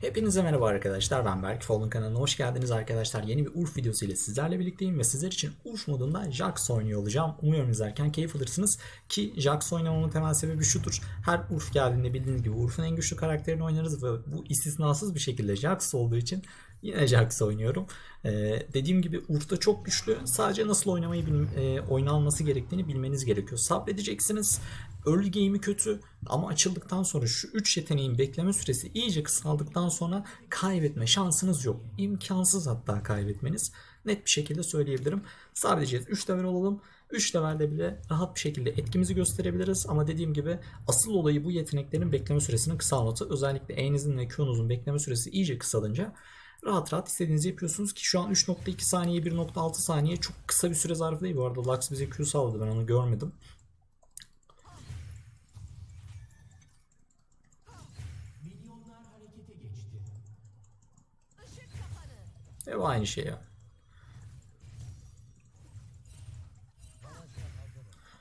Hepinize merhaba arkadaşlar ben Berk. Fallen kanalına hoş geldiniz arkadaşlar. Yeni bir Urf videosu ile sizlerle birlikteyim ve sizler için Urf modunda Jax oynuyor olacağım. Umuyorum izlerken keyif alırsınız ki Jax oynamamın temel sebebi şudur. Her Urf geldiğinde bildiğiniz gibi Urf'un en güçlü karakterini oynarız ve bu istisnasız bir şekilde Jax olduğu için yine Jax oynuyorum ee, dediğim gibi Urf'ta çok güçlü sadece nasıl oynamayı e, oynanması gerektiğini bilmeniz gerekiyor sabredeceksiniz Early game'i kötü ama açıldıktan sonra şu 3 yeteneğin bekleme süresi iyice kısaldıktan sonra kaybetme şansınız yok. İmkansız hatta kaybetmeniz. Net bir şekilde söyleyebilirim. Sadece 3 level olalım. 3 levelde bile rahat bir şekilde etkimizi gösterebiliriz ama dediğim gibi asıl olayı bu yeteneklerin bekleme süresinin kısalması. Özellikle E'nizin ve Q'nuzun bekleme süresi iyice kısalınca rahat rahat istediğinizi yapıyorsunuz ki şu an 3.2 saniye 1.6 saniye çok kısa bir süre zarfı değil bu arada Lux bize Q sağladı ben onu görmedim. Hep aynı şey ya.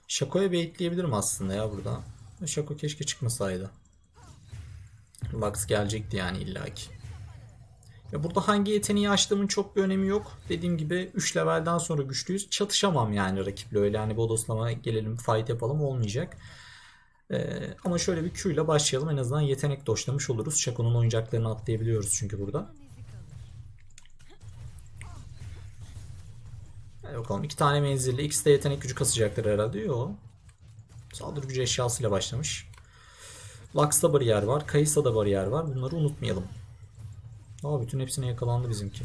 Şako'ya baitleyebilirim aslında ya burada. Şako keşke çıkmasaydı. Lux gelecekti yani illaki. Burada hangi yeteneği açtığımın çok bir önemi yok. Dediğim gibi 3 levelden sonra güçlüyüz. Çatışamam yani rakiple öyle hani bodoslama gelelim fight yapalım olmayacak. Ee, ama şöyle bir Q ile başlayalım. En azından yetenek doşlamış oluruz. Şako'nun oyuncaklarını atlayabiliyoruz çünkü burada. Hadi bakalım. iki tane menzilli. İkisi de yetenek gücü kasacaktır herhalde. Yo. Saldırı gücü eşyasıyla başlamış. Lux'ta bariyer var. Kayısa'da bariyer var. Bunları unutmayalım. Aa, bütün hepsine yakalandı bizimki.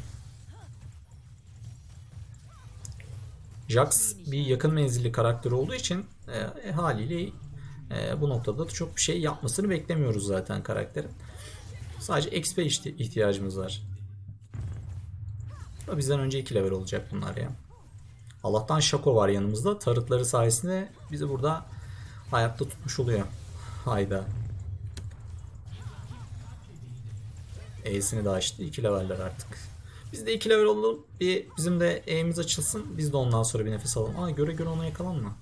Jax bir yakın menzilli karakter olduğu için e, e, haliyle e, bu noktada da çok bir şey yapmasını beklemiyoruz zaten karakterin. Sadece XP ihtiyacımız var. Da bizden önce 2 level olacak bunlar ya. Allah'tan Şako var yanımızda. Tarıtları sayesinde bizi burada hayatta tutmuş oluyor. Hayda. E'sini de açtı. 2 leveller artık. Biz de 2 level olalım. Bir bizim de E'miz açılsın. Biz de ondan sonra bir nefes alalım. Aa göre göre ona yakalanma.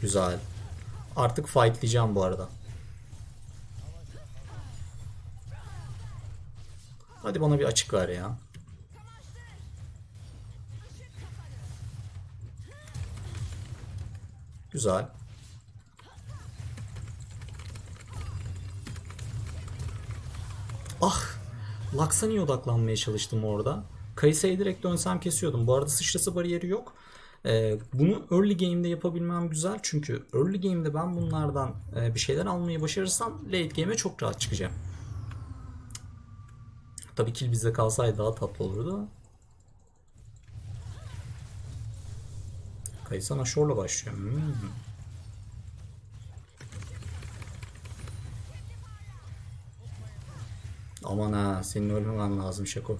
Güzel. Artık fightlayacağım bu arada. Hadi bana bir açık ver ya. Güzel. Ah! Lux'a niye odaklanmaya çalıştım orada? Kayısı'ya direkt dönsem kesiyordum. Bu arada sıçrası bariyeri yok. Ee, bunu early game'de yapabilmem güzel. Çünkü early game'de ben bunlardan e, bir şeyler almayı başarırsam late game'e çok rahat çıkacağım. Tabii kill bizde kalsaydı daha tatlı olurdu. Kayısan Ashor'la başlıyor. Hmm. Aman ha senin ölmemen lazım Şako.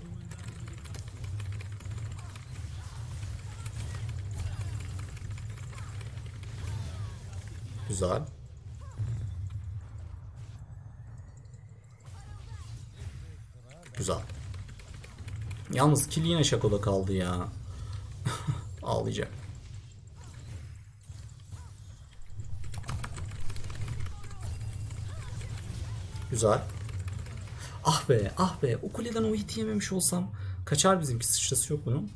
Güzel. Güzel. Yalnız kill yine Şako'da kaldı ya. Ağlayacak. Güzel. Ah be ah be o kuleden o hiti yememiş olsam kaçar bizimki sıçrası yok bunun.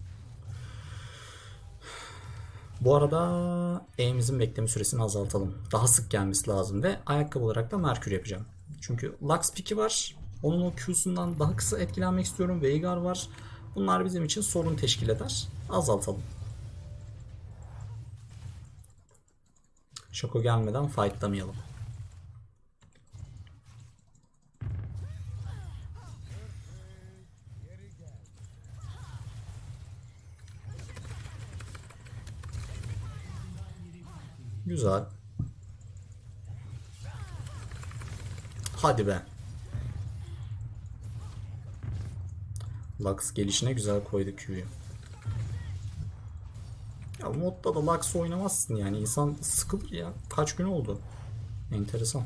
Bu arada E'mizin bekleme süresini azaltalım. Daha sık gelmesi lazım ve ayakkabı olarak da Merkür yapacağım. Çünkü Lux Pick'i var. Onun o Q'sundan daha kısa etkilenmek istiyorum. Veigar var. Bunlar bizim için sorun teşkil eder. Azaltalım. Şoko gelmeden fightlamayalım. Güzel. Hadi be. Lux gelişine güzel koydu Q'yu. Ya modda da Lux oynamazsın yani. insan sıkılır ya. Kaç gün oldu. Enteresan.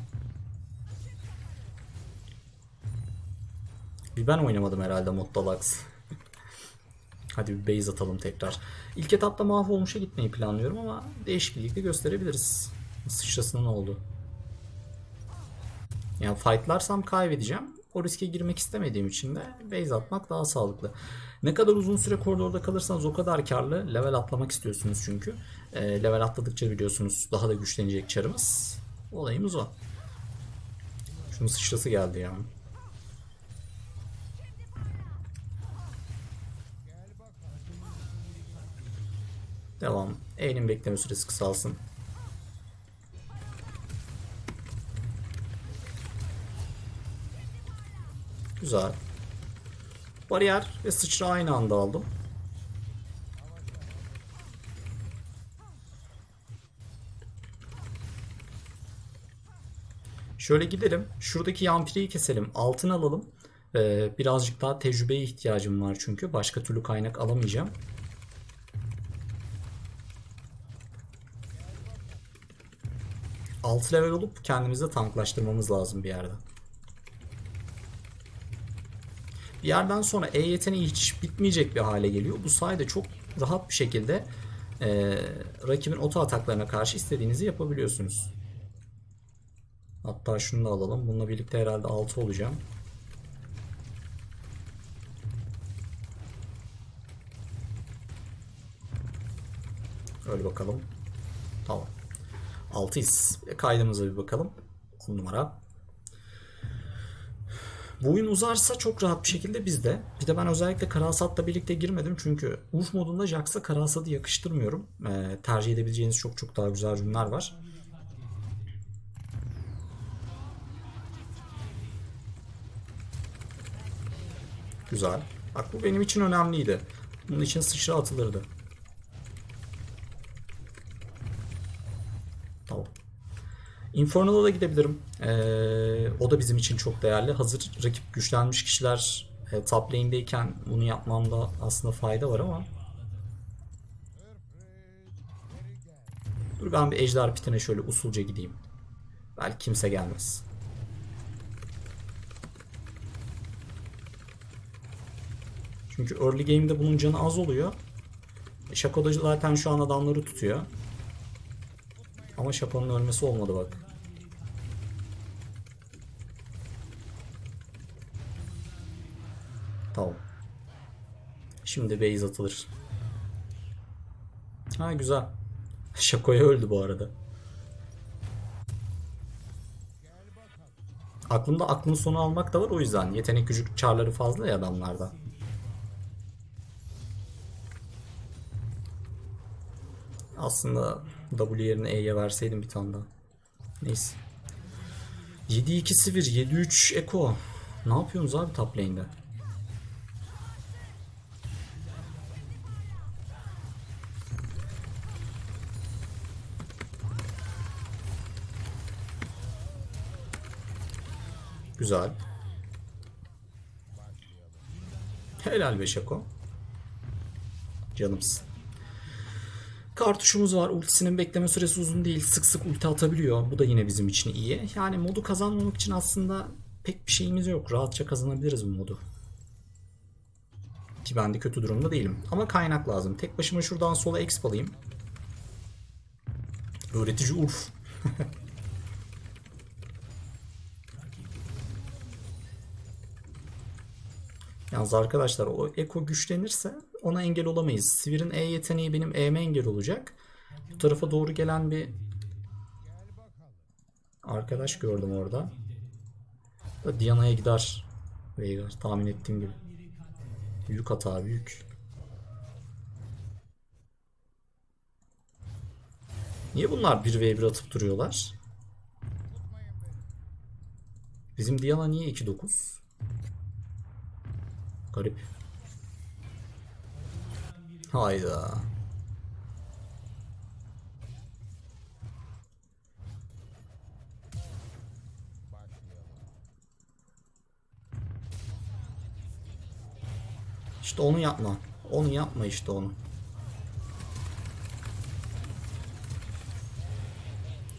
Bir ben oynamadım herhalde modda Lux. Hadi bir base atalım tekrar. İlk etapta mahvolmuşa gitmeyi planlıyorum ama değişiklik de gösterebiliriz. Sıçrasına ne oldu? Yani fightlarsam kaybedeceğim. O riske girmek istemediğim için de base atmak daha sağlıklı. Ne kadar uzun süre koridorda kalırsanız o kadar karlı. Level atlamak istiyorsunuz çünkü. Ee, level atladıkça biliyorsunuz daha da güçlenecek çarımız. Olayımız o. Şunun sıçrası geldi ya. Devam. E'nin bekleme süresi kısalsın. Güzel. Bariyer ve sıçra aynı anda aldım. Şöyle gidelim. Şuradaki yampiriyi keselim. Altın alalım. Ee, birazcık daha tecrübeye ihtiyacım var çünkü. Başka türlü kaynak alamayacağım. Altı level olup kendimizi tanklaştırmamız lazım bir yerde. Bir yerden sonra E yeteneği hiç bitmeyecek bir hale geliyor. Bu sayede çok rahat bir şekilde e, rakibin oto ataklarına karşı istediğinizi yapabiliyorsunuz. Hatta şunu da alalım. Bununla birlikte herhalde 6 olacağım. Öyle bakalım. Tamam. 6'yız. Kaydımıza bir bakalım. 10 numara. Bu oyun uzarsa çok rahat bir şekilde bizde. Bir de ben özellikle Karasat'la birlikte girmedim. Çünkü Urf modunda Jax'a Karasat'ı yakıştırmıyorum. Ee, tercih edebileceğiniz çok çok daha güzel ürünler var. Güzel. Bak bu benim için önemliydi. Bunun için sıçra atılırdı. Tamam. Infernal'a da gidebilirim. Ee, o da bizim için çok değerli. Hazır rakip güçlenmiş kişiler e, top lane'deyken bunu yapmamda aslında fayda var ama Dur ben bir ejder pitine şöyle usulca gideyim. Belki kimse gelmez. Çünkü early game'de bunun canı az oluyor. Shaco da zaten şu an adamları tutuyor. Ama Shaco'nun ölmesi olmadı bak. Tamam. Şimdi base atılır. Ha güzel. Shaco'ya öldü bu arada. Aklımda aklın sonu almak da var o yüzden. Yetenek gücü çarları fazla ya adamlarda. Aslında W yerine E'ye verseydim bir tane daha. Neyse. 7-2 Sivir, 7-3 Eko. Ne yapıyorsunuz abi top lane'de? Güzel. Helal be Şako. Canımsın. Kartuşumuz var. Ultisinin bekleme süresi uzun değil. Sık sık ulti atabiliyor. Bu da yine bizim için iyi. Yani modu kazanmamak için aslında pek bir şeyimiz yok. Rahatça kazanabiliriz bu modu. Ki ben de kötü durumda değilim. Ama kaynak lazım. Tek başıma şuradan sola exp alayım. Öğretici Urf. Yalnız arkadaşlar o Eko güçlenirse ona engel olamayız. Sivir'in E yeteneği benim E'me engel olacak. Bu tarafa doğru gelen bir arkadaş gördüm orada. Da Diana'ya gider. Veigar tahmin ettiğim gibi. Büyük hata büyük. Niye bunlar 1v1 atıp duruyorlar? Bizim Diana niye 2-9? Garip. Hayda. İşte onu yapma. Onu yapma işte onu.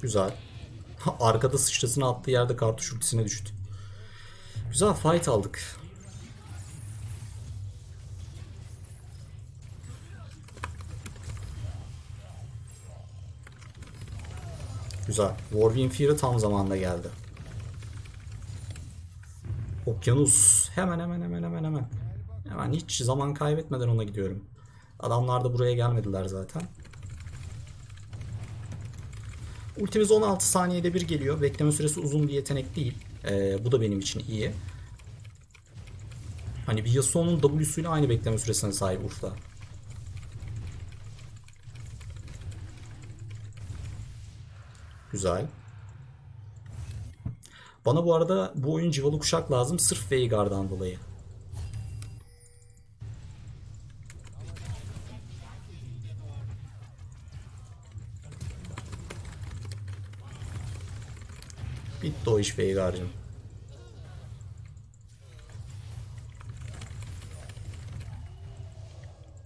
Güzel. Arkada sıçrasını attığı yerde kartuş ultisine düştü. Güzel fight aldık. Güzel. Warwing Fear'ı tam zamanda geldi. Okyanus. Hemen hemen hemen hemen hemen. Hemen hiç zaman kaybetmeden ona gidiyorum. Adamlar da buraya gelmediler zaten. Ultimiz 16 saniyede bir geliyor. Bekleme süresi uzun bir yetenek değil. Ee, bu da benim için iyi. Hani bir Yasuo'nun W'suyla aynı bekleme süresine sahip Urf'ta. Güzel. Bana bu arada bu oyun civalı kuşak lazım sırf Veigar'dan dolayı. Bitti o iş Veigar'cığım.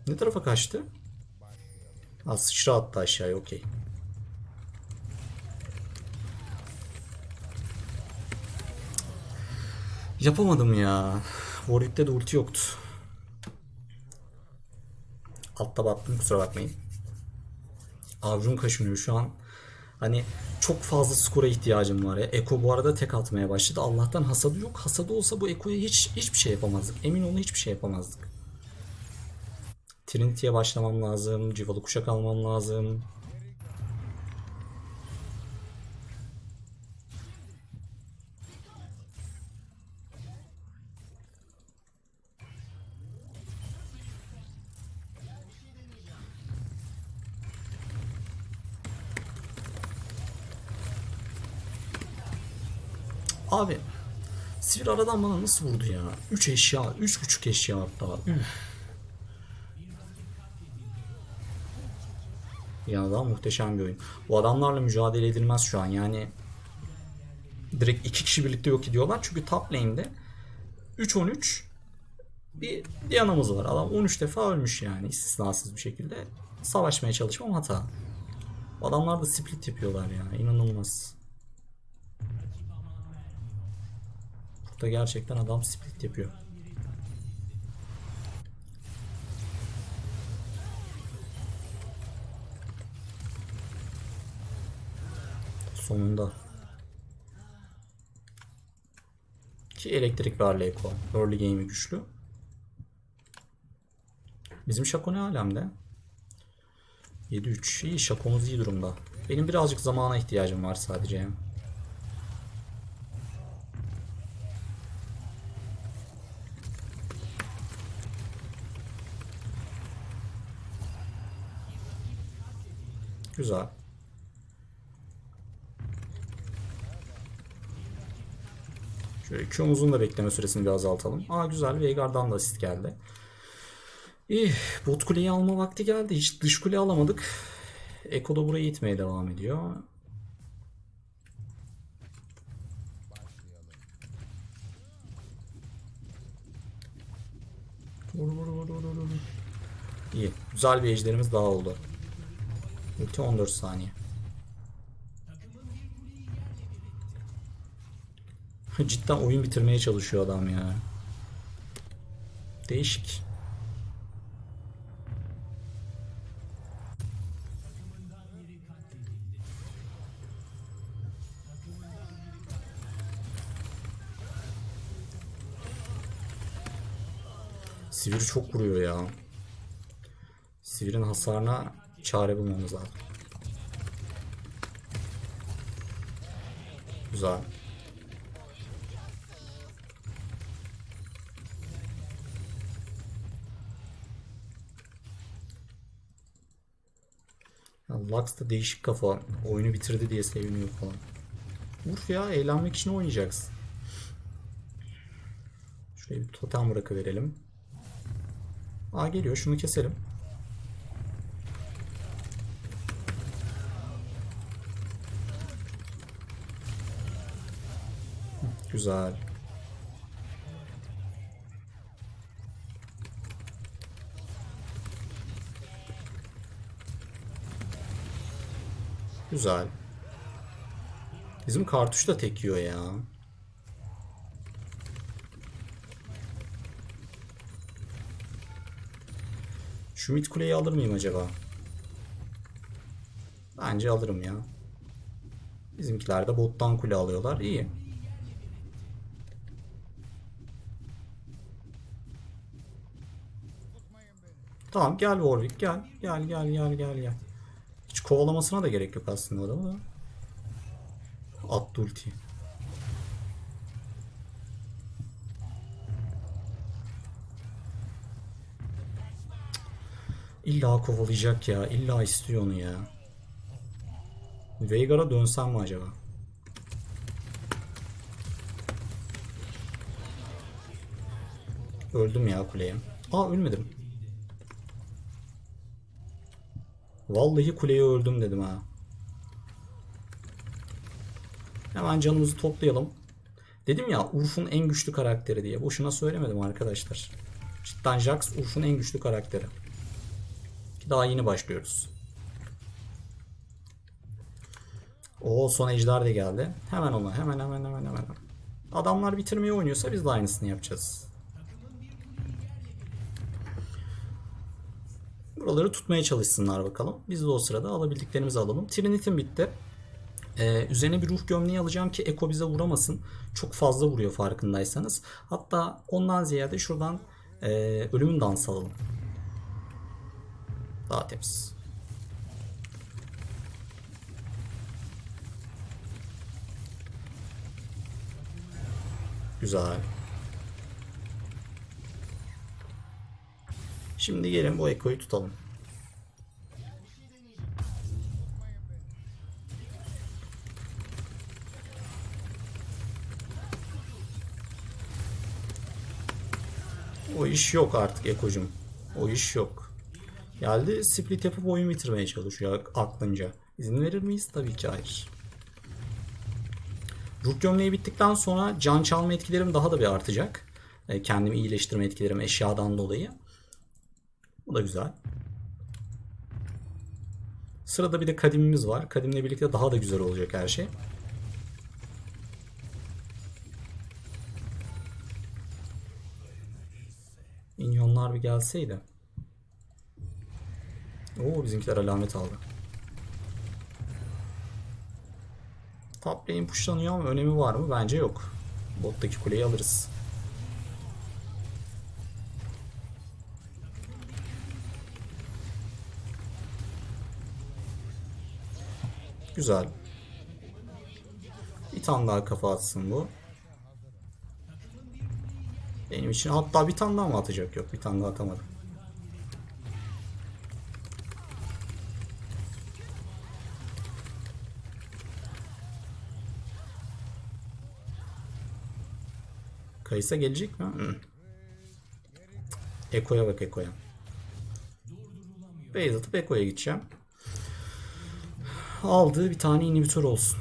Ne tarafa kaçtı? Ha sıçra attı aşağıya okey. Yapamadım ya. Warwick'te de ulti yoktu. Altta battım kusura bakmayın. Avcum kaşınıyor şu an. Hani çok fazla skora ihtiyacım var ya. Eko bu arada tek atmaya başladı. Allah'tan hasadı yok. Hasadı olsa bu Eko'ya hiç hiçbir şey yapamazdık. Emin olun hiçbir şey yapamazdık. Trinity'ye başlamam lazım. Civalı kuşak almam lazım. Abi Sivir aradan bana nasıl vurdu ya? 3 eşya, 3.5 eşya hatta. Üf. Yani daha muhteşem bir oyun. Bu adamlarla mücadele edilmez şu an. Yani direkt iki kişi birlikte yok ediyorlar. Çünkü top lane'de 3-13 bir Diana'mız var. Adam 13 defa ölmüş yani istisnasız bir şekilde. Savaşmaya çalışmam hata. Adamlar da split yapıyorlar ya. İnanılmaz. Burada gerçekten adam split yapıyor. Sonunda. Ki elektrik varlı Eko. Early game'i güçlü. Bizim Şako ne alemde? 7-3. İyi Şako'muz iyi durumda. Benim birazcık zamana ihtiyacım var sadece. Güzel. Şöyle Q'muzun da bekleme süresini bir azaltalım. Aa güzel. Veigar'dan da asist geldi. İyi. Bot kuleyi alma vakti geldi. Hiç dış kule alamadık. Eko da burayı itmeye devam ediyor. Vur vur vur vur vur. İyi. Güzel bir ejderimiz daha oldu. Ulti 14 saniye. Cidden oyun bitirmeye çalışıyor adam ya. Değişik. Sivir çok vuruyor ya. Sivir'in hasarına çare bulmamız lazım. Güzel. Lux da değişik kafa. Oyunu bitirdi diye seviniyor falan. Urf ya eğlenmek için oynayacaksın. Şuraya bir totem bırakıverelim. Aa geliyor şunu keselim. Güzel. Güzel. Bizim kartuş da tek yiyor ya. Şu mid kuleyi alır mıyım acaba? Bence alırım ya. Bizimkiler de bottan kule alıyorlar. İyi. Tamam gel Warwick gel. Gel gel gel gel gel. Hiç kovalamasına da gerek yok aslında adamı da. Attı ultiyi. İlla kovalayacak ya. İlla istiyor onu ya. Veigar'a dönsem mi acaba? Öldüm ya kuleye. Aa ölmedim. Vallahi kuleye öldüm dedim ha. Hemen canımızı toplayalım. Dedim ya Urf'un en güçlü karakteri diye. Boşuna söylemedim arkadaşlar. Cidden Jax Urf'un en güçlü karakteri. Daha yeni başlıyoruz. O son ejder de geldi. Hemen ona hemen hemen hemen hemen. Adamlar bitirmeyi oynuyorsa biz de aynısını yapacağız. Buraları tutmaya çalışsınlar bakalım. Biz de o sırada alabildiklerimizi alalım. Trinity'm bitti. Ee, üzerine bir ruh gömleği alacağım ki Eko bize vuramasın. Çok fazla vuruyor farkındaysanız. Hatta ondan ziyade şuradan e, ölümün dansı alalım. Daha temiz. Güzel. Şimdi gelin bu ekoyu tutalım. O iş yok artık Ekocum. O iş yok. Geldi split yapıp oyun bitirmeye çalışıyor aklınca. İzin verir miyiz? Tabii ki hayır. Ruh gömleği bittikten sonra can çalma etkilerim daha da bir artacak. E, Kendimi iyileştirme etkilerim eşyadan dolayı. Bu da güzel. Sırada bir de kadimimiz var. Kadimle birlikte daha da güzel olacak her şey. Minyonlar bir gelseydi. Oo bizimkiler alamet aldı. Top lane pushlanıyor ama önemi var mı? Bence yok. Bottaki kuleyi alırız. Güzel. Bir tane daha kafa atsın bu. Benim için hatta bir tane daha mı atacak? Yok bir tane daha atamadı. Kayısa gelecek mi? Hı. Eko'ya bak Eko'ya. Base atıp Eko'ya gideceğim. Aldığı bir tane inhibitör olsun.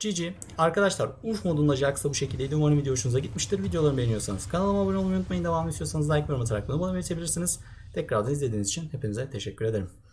GG. Arkadaşlar Urf modunda Jax'a bu şekildeydi. Umarım video hoşunuza gitmiştir. Videolarımı beğeniyorsanız kanalıma abone olmayı unutmayın. Devam istiyorsanız like ve yorum atarak bana ulaşabilirsiniz. Tekrardan izlediğiniz için hepinize teşekkür ederim.